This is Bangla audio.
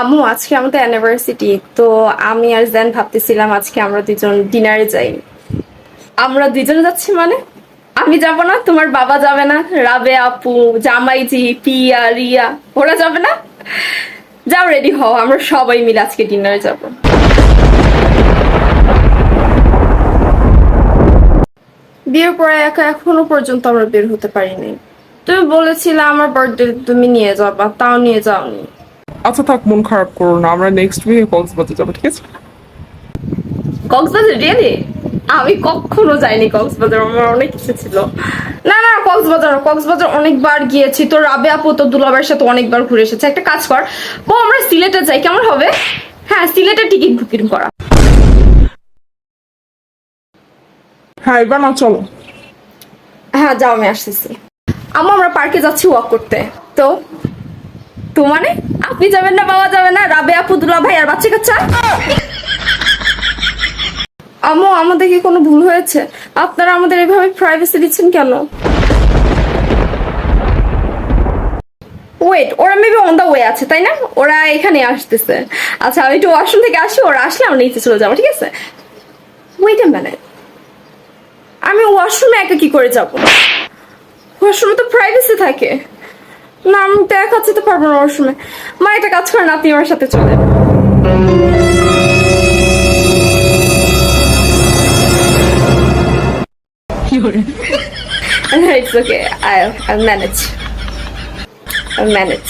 আম্মু, আজকে আমাদের অ্যানিভার্সিটি তো আমি আর জেন ভাবতেছিলাম আজকে আমরা দুজন ডিনারে যাই। আমরা দুজন যাচ্ছি মানে? আমি যাব না, তোমার বাবা যাবে না, রাবে, আপু, জামাইজি, পিয়া, রিয়া, ওরা যাবে না? যাও রেডি হও, আমরা সবাই মিলে আজকে ডিনারে যাব। বিয়ের পরে একা এখনও পর্যন্ত আমরা বের হতে পারিনি। তুমি বলেছিলে আমার বার্থডে তুমি নিয়ে যাবা, তাও নিয়ে যাওনি। আচ্ছা থাক মন খারাপ করো না। আমরা নেক্সট উইকে কক্সবাজার যাব ঠিক আছে? কক্সবাজার? রিয়েলি আমি কখনো যাইনি কক্সবাজার আমার অনেক ইচ্ছে ছিল। না না কক্সবাজার কক্সবাজার অনেকবার গিয়েছি। তো রাবে আপু তো দুলাবের সাথে অনেকবার ঘুরে এসেছে। একটা কাজ কর ও আমরা সিলেটে যাই কেমন হবে? হ্যাঁ সিলেটের টিকিট বুকিং করা। হ্যাঁ এবার না চলো। হ্যাঁ যাও আমি আসতেছি। আমু আমরা পার্কে যাচ্ছি ওয়াক করতে। তো তো মানে? আপনি যাবেন না, বাবা যাবে না। রাবে আপু দুলা ভাই আর বাচ্চা কাচ্চা। আমু আমাদের কি কোনো ভুল হয়েছে? আপনারা আমাদের এভাবে প্রাইভেসি দিচ্ছেন কেন? ওয়েট ওরা মেবি অন দা ওয়ে আছে, তাই না? ওরা এখানে আসতেছে। আচ্ছা আমি একটু ওয়াশরুম থেকে আসি, ওরা আসলে আমরা নিচে চলে যাব, ঠিক আছে? ওয়েট এ মিনিট আমি ওয়াশরুমে একা কি করে যাব? ওয়াশরুমে তো প্রাইভেসি থাকে। না আমি তো একা যেতে পারব না ওর সময় মা এটা কাজ করেন আপনি আমার সাথে চলে It's okay. I'll, I'll manage. I'll manage